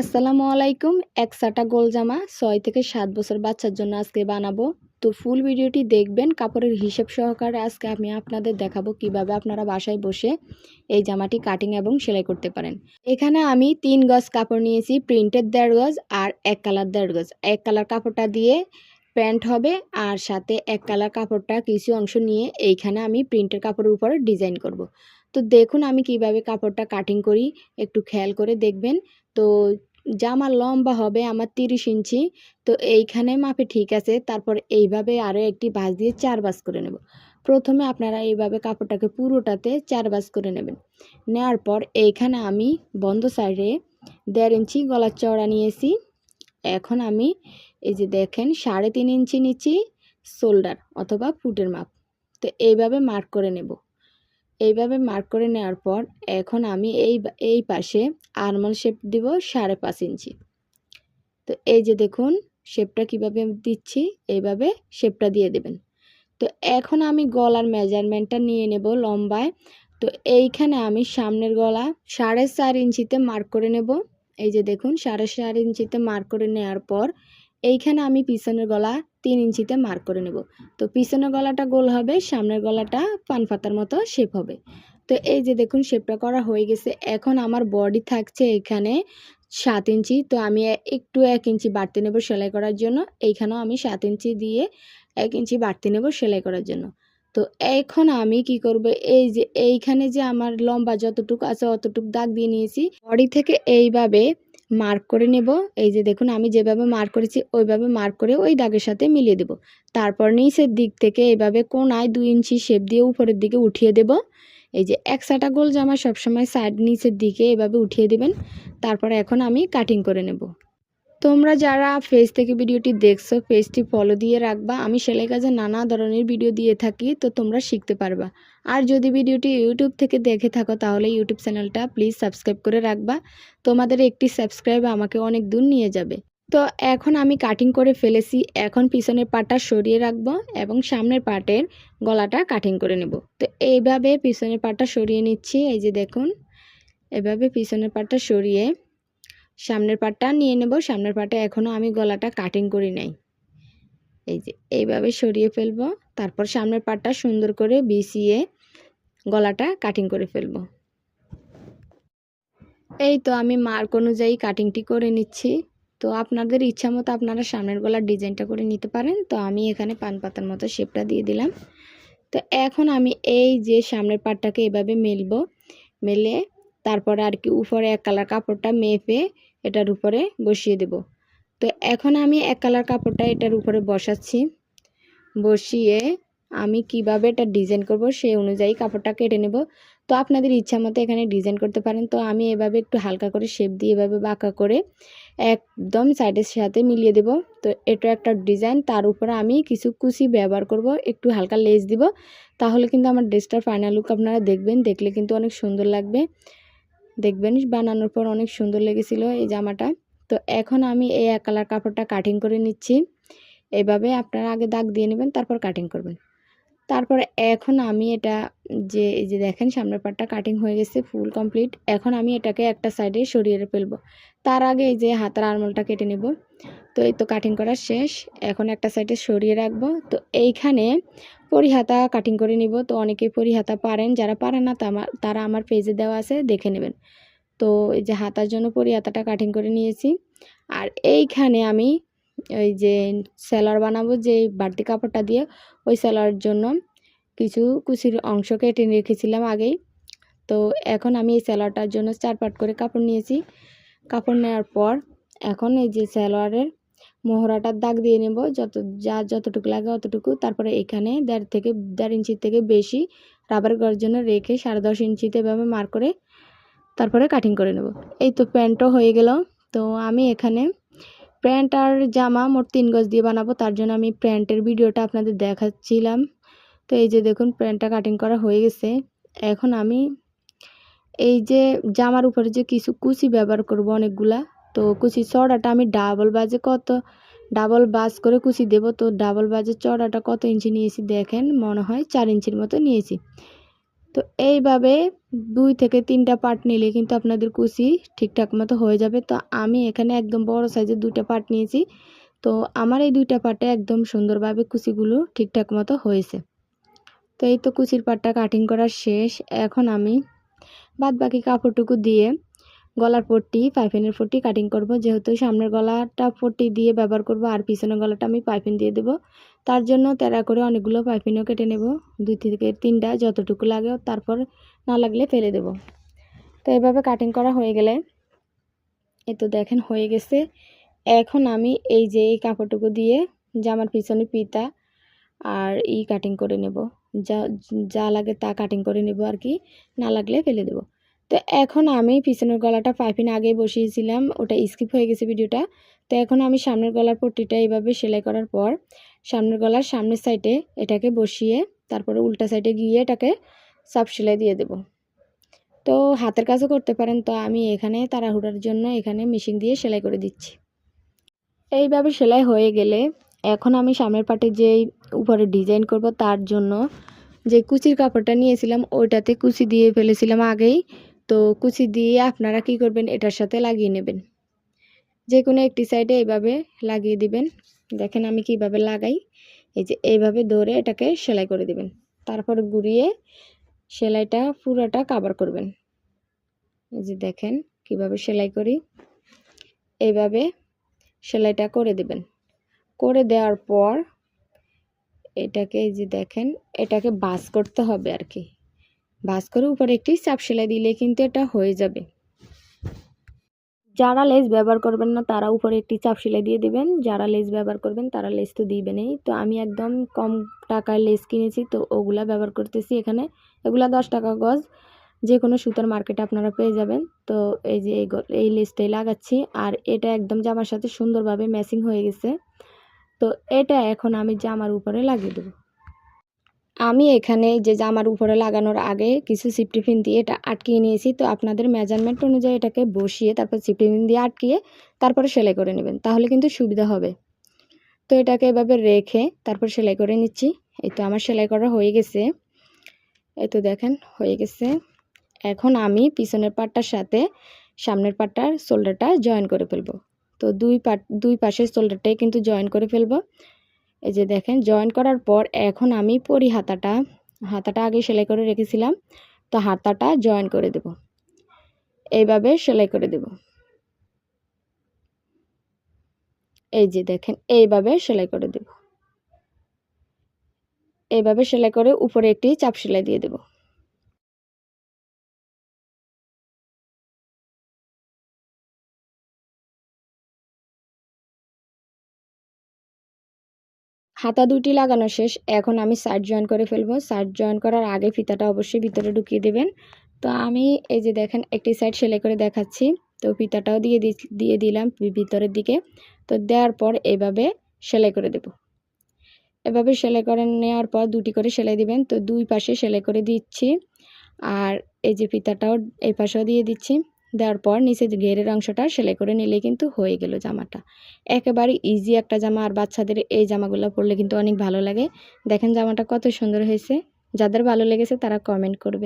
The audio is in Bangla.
আসসালামু আলাইকুম এক সাটা গোল জামা, ছয় থেকে সাত বছর বাচ্চার জন্য আজকে বানাবো। তো ফুল ভিডিওটি দেখবেন, কাপড়ের হিসেব সহকারে আজকে আমি আপনাদের দেখাবো কীভাবে আপনারা বাসায় বসে এই জামাটি কাটিং এবং সেলাই করতে পারেন। এখানে আমি তিন গজ কাপড় নিয়েছি প্রিন্টের দেড় গজ আর এক কালার দেড় গজ। এক কালার কাপড়টা দিয়ে প্যান্ট হবে আর সাথে এক কালার কাপড়টা কিছু অংশ নিয়ে এইখানে আমি প্রিন্টের কাপড়ের উপর ডিজাইন করব। তো দেখুন আমি কীভাবে কাপড়টা কাটিং করি, একটু খেয়াল করে দেখবেন। তো জামা লম্বা হবে আমার তিরিশ ইঞ্চি, তো এইখানে মাপে ঠিক আছে, তারপর এইভাবে আরও একটি বাস দিয়ে চার বাস করে নেব। প্রথমে আপনারা এইভাবে কাপড়টাকে পুরোটাতে চার বাস করে নেবেন। নেওয়ার পর এইখানে আমি বন্ধ সাইডে দেড় ইঞ্চি গলার চওড়া নিয়েছি। এখন আমি এই যে দেখেন সাড়ে তিন ইঞ্চি নিচ্ছি শোল্ডার অথবা ফুটের মাপ। তো এইভাবে মার্ক করে নেব। এইভাবে মার্ক করে নেওয়ার পর এখন আমি এই এই পাশে আরমল শেপ দিব সাড়ে পাঁচ ইঞ্চি। তো এই যে দেখুন শেপটা কীভাবে দিচ্ছি, এইভাবে শেপটা দিয়ে দেবেন। তো এখন আমি গলার মেজারমেন্টটা নিয়ে নেব লম্বায়। তো এইখানে আমি সামনের গলা সাড়ে চার ইঞ্চিতে মার্ক করে নেব। এই যে দেখুন, সাড়ে চার ইঞ্চিতে মার্ক করে নেওয়ার পর এইখানে আমি পিছনের গলা তিন ইঞ্চিতে মার্ক করে নেব। তো পিছনের গলাটা গোল হবে, সামনের গলাটা পান পাতার মতো শেপ হবে। তো এই যে দেখুন শেপটা করা হয়ে গেছে। এখন আমার বডি থাকছে এখানে সাত ইঞ্চি। তো আমি একটু এক ইঞ্চি বাড়তে নেব সেলাই করার জন্য। এইখানেও আমি সাত ইঞ্চি দিয়ে এক ইঞ্চি বাড়তে নেব সেলাই করার জন্য। তো এখন আমি কি করব? এই যে, এইখানে যে আমার লম্বা যতটুকু আছে অতটুকু দাগ দিয়ে নিয়েছি। বডি থেকে এইভাবে মার্ক করে নেব। এই যে দেখুন, আমি যেভাবে মার্ক করেছি, ওইভাবে মার্ক করে ওই দাগের সাথে মিলিয়ে দেব। তারপর নিচের দিক থেকে এভাবে কোনায় দুই ইঞ্চি শেপ দিয়ে উপরের দিকে উঠিয়ে দেব। এই যে এক সাটা গোল জামা সবসময় সাইড নিচের দিকে এভাবে উঠিয়ে দেবেন। তারপর এখন আমি কাটিং করে নেব। তোমরা যারা ফেস থেকে ভিডিওটি দেখছ পেজটি ফলো দিয়ে রাখবা। আমি সেলাই কাজে নানা ধরনের ভিডিও দিয়ে থাকি, তো তোমরা শিখতে পারবা। আর যদি ভিডিওটি ইউটিউব থেকে দেখে থাকো, তাহলে ইউটিউব চ্যানেলটা প্লিজ সাবস্ক্রাইব করে রাখবা। তোমাদের একটি সাবস্ক্রাইব আমাকে অনেক দূর নিয়ে যাবে। তো এখন আমি কাটিং করে ফেলেছি। এখন পিছনের পাটটা সরিয়ে রাখব এবং সামনের পাটের গলাটা কাটিং করে নেব। তো এইভাবে পিছনের পাটটা সরিয়ে নিচ্ছি। এই যে দেখুন, এভাবে পিছনের পাটটা সরিয়ে সামনের পাটটা নিয়ে নেব, সামনের পাটে এখনও আমি গলাটা কাটিং করি নাই। এই যে, এইভাবে সরিয়ে ফেলব, তারপর সামনের পাটটা সুন্দর করে বিছিয়ে গলাটা কাটিং করে ফেলব। এই তো আমি মার্ক অনুযায়ী কাটিংটি করে নিচ্ছি। তো আপনাদের ইচ্ছা মতো আপনারা সামনের গলার ডিজাইনটা করে নিতে পারেন। তো আমি এখানে পান পাতার মতো শেপটা দিয়ে দিলাম। তো এখন আমি এই যে সামনের পাটটাকে এভাবে মেলবো, মেলে তারপরে আর কি উপরে এক কালার কাপড়টা মেপে এটার উপরে বসিয়ে দেব। তো এখন আমি এক কালার কাপড়টা এটার উপরে বসাচ্ছি। বসিয়ে আমি কীভাবে এটা ডিজাইন করব সেই অনুযায়ী কাপড়টা কেটে নেব। তো আপনাদের ইচ্ছা মতো এখানে ডিজাইন করতে পারেন। তো আমি এভাবে একটু হালকা করে শেপ দিয়ে এভাবে বাঁকা করে একদম সাইডের সাথে মিলিয়ে দেব। তো এটা একটা ডিজাইন তার উপরে আমি কিছু কুচি ব্যবহার করব, একটু হালকা লেস দিব। তাহলে কিন্তু আমার ড্রেসটার ফাইনাল লুক আপনারা দেখবেন, দেখলে কিন্তু অনেক সুন্দর লাগবে। দেখবেন বানানোর পর অনেক সুন্দর লেগেছিল এই জামাটা। তো এখন আমি এই এক কালার কাপড়টা কাটিং করে নিচ্ছি। এভাবে আপনারা আগে দাগ দিয়ে নেবেন, তারপর কাটিং করবেন। তারপর এখন আমি এটা যে, এই যে দেখেন সামনের পাটটা কাটিং হয়ে গেছে ফুল কমপ্লিট এখন আমি এটাকে একটা সাইডে সরিয়ে ফেলব। তার আগে এই যে হাতার আরমলটা কেটে নেব। তো এই তো কাটিং করা শেষ। এখন একটা সাইডে সরিয়ে রাখব। তো এইখানে পরিহাতা কাটিং করে নিব। তো অনেকেই পরিহাতা পারেন, যারা পারেন না তারা আমার পেজে দেওয়া আছে, দেখে নেবেন। তো এই যে হাতার জন্য পরিহাতাটা কাটিং করে নিয়েছি। আর এইখানে আমি ওই যে সেলার বানাবো, যে বাড়তি কাপড়টা দিয়ে ওই সেলার জন্য কিছু কুচির অংশ কেটে রেখেছিলাম আগেই। তো এখন আমি এই সেলারটার জন্য চার পাট করে কাপড় নিয়েছি। কাপড় নেওয়ার পর এখন এই যে সেলোয়ারের মোহরাটার দাগ দিয়ে নেব, যত যা যতটুকু লাগে অতটুকু। তারপরে এখানে দেড় থেকে দেড় ইঞ্চির থেকে বেশি রাবার করার জন্য রেখে সাড়ে দশ ইঞ্চিতে এভাবে মার করে তারপরে কাটিং করে নেব। এই তো প্যান্টও হয়ে গেল। তো আমি এখানে প্যান্ট আর জামা মোট তিন গজ দিয়ে বানাবো, তার জন্য আমি প্যান্টের ভিডিওটা আপনাদের দেখাচ্ছিলাম। তো এই যে দেখুন, প্যান্টটা কাটিং করা হয়ে গেছে। এখন আমি এই যে জামার উপরে যে কিছু কুচি ব্যবহার করব অনেকগুলা, তো কুচি চড়াটা আমি ডাবল বাজে কত ডাবল বাজ করে কুচি দেব, তো ডাবল বাজের চড়াটা কত ইঞ্চি নিয়েছি দেখেন, মনে হয় চার ইঞ্চির মতো নিয়েছি। তো এইভাবে দুই থেকে তিনটা পার্ট নিলে কিন্তু আপনাদের কুচি ঠিকঠাক মতো হয়ে যাবে। তো আমি এখানে একদম বড় সাইজের দুইটা পার্ট নিয়েছি। তো আমার এই দুইটা পার্টে একদম সুন্দরভাবে কুচিগুলো ঠিকঠাক মতো হয়েছে। তো এই তো কুচির পাটটা কাটিং করা শেষ। এখন আমি বাদ বাকি কাপড়টুকু দিয়ে গলার পট্টি পাইপিনের পট্টি কাটিং করব। যেহেতু সামনের গলাটা পট্টি দিয়ে ব্যবহার করব আর পিছনের গলাটা আমি পাইপিন দিয়ে দেব। তার জন্য তেরা করে অনেকগুলো পাইপিনও কেটে নেব। দুই থেকে তিনটা যতটুকু লাগে তারপর না লাগলে ফেলে দেব। তো এভাবে কাটিং করা হয়ে গেলে এ তো দেখেন হয়ে গেছে। এখন আমি এই যে এই কাপড়টুকু দিয়ে জামার পিছনে পিতা আর ই কাটিং করে নেব। যা যা লাগে তা কাটিং করে নেব আর কি। না লাগলে ফেলে দেব। তো এখন আমি পিছনের গলাটা পাইপিন আগে বসিয়েছিলাম, ওটা স্কিপ হয়ে গেছে ভিডিওটা। তো এখন আমি সামনের গলার পট্টিটা এইভাবে সেলাই করার পর সামনের গলার সামনের সাইডে এটাকে বসিয়ে তারপরে উল্টা সাইডে গিয়ে এটাকে সাপ সেলাই দিয়ে দেব। তো হাতের কাজও করতে পারেন, তো আমি এখানে তাড়াহুড়ার জন্য এখানে মেশিন দিয়ে সেলাই করে দিচ্ছি। এইভাবে সেলাই হয়ে গেলে এখন আমি সামনের পাটে যেই উপরে ডিজাইন করব তার জন্য যে কুচির কাপড়টা নিয়েছিলাম, ওইটাতে কুচি দিয়ে ফেলেছিলাম আগেই। তো কুচি দিয়ে আপনারা কি করবেন? এটার সাথে লাগিয়ে নেবেন। যে কোনো একটি সাইডে এইভাবে লাগিয়ে দিবেন। দেখেন আমি কীভাবে লাগাই। এই যে এইভাবে ধরে এটাকে সেলাই করে দিবেন। তারপর ঘুরিয়ে সেলাইটা পুরোটা কাভার করবেন। এই যে দেখেন কীভাবে সেলাই করি। এইভাবে সেলাইটা করে দিবেন। করে দেওয়ার পর এটাকে এই যে দেখেন, এটাকে বাস করতে হবে আর কি। বাস করে উপরে একটি চাপ সেলাই দিলে কিন্তু এটা হয়ে যাবে। যারা লেস ব্যবহার করবেন না, তারা উপরে একটি চাপ সেলাই দিয়ে দিবেন। যারা লেস ব্যবহার করবেন, তারা লেস তো দিবেনই। তো আমি একদম কম টাকায় লেস কিনেছি, তো ওগুলা ব্যবহার করতেছি এখানে। এগুলা দশ টাকা গজ। যে কোনো সুতার মার্কেটে আপনারা পেয়ে যাবেন। তো এই যে এই লেসটাই লাগাচ্ছি। আর এটা একদম জামার সাথে সুন্দরভাবে ম্যাচিং হয়ে গেছে। তো এটা এখন আমি জামার উপরে লাগিয়ে দেবো। আমি এখানে যে জামার উপরে লাগানোর আগে কিছু সিফটিফিন দিয়ে এটা আটকিয়ে নিয়েছি। তো আপনাদের মেজারমেন্ট অনুযায়ী এটাকে বসিয়ে, তারপর সিফটিফিন দিয়ে আটকিয়ে তারপরে সেলাই করে নেবেন। তাহলে কিন্তু সুবিধা হবে। তো এটাকে এভাবে রেখে তারপর সেলাই করে নিচ্ছি। এই তো আমার সেলাই করা হয়ে গেছে। এই তো দেখেন, হয়ে গেছে। এখন আমি পিছনের পাটটার সাথে সামনের পাটটার শোল্ডারটা জয়েন করে ফেলব। তো দুই পাট, দুই পাশের শোল্ডারটাই কিন্তু জয়েন করে ফেলব। এই যে দেখেন জয়েন করার পর এখন আমি পরি হাতাটা হাতাটা আগে সেলাই করে রেখেছিলাম, তো হাতাটা জয়েন করে দেব। এইভাবে সেলাই করে দেব। এই যে দেখেন, এইভাবে সেলাই করে দেব। এইভাবে সেলাই করে উপরে একটি চাপ সেলাই দিয়ে দেবো। হাতা দুটি লাগানো শেষ। এখন আমি সার্ট জয়েন করে ফেলব। সাইড জয়েন করার আগে ফিতাটা অবশ্যই ভিতরে ঢুকিয়ে দেবেন। তো আমি এই যে দেখেন, একটি সাইড সেলাই করে দেখাচ্ছি। তো ফিতাটাও দিয়ে দিয়ে দিলাম ভিতরের দিকে। তো দেওয়ার পর এভাবে সেলাই করে দেব। এভাবে সেলাই করে নেওয়ার পর দুটি করে সেলাই দিবেন। তো দুই পাশে সেলাই করে দিচ্ছি। আর এই যে ফিতাটাও এই পাশেও দিয়ে দিচ্ছি। দেওয়ার পর নিচে ঘেরের অংশটা সেলাই করে নিলে কিন্তু হয়ে গেল জামাটা। একেবারে ইজি একটা জামা, আর বাচ্চাদের এই জামাগুলো পরলে কিন্তু অনেক ভালো লাগে। দেখেন জামাটা কত সুন্দর হয়েছে। যাদের ভালো লেগেছে তারা কমেন্ট করবে।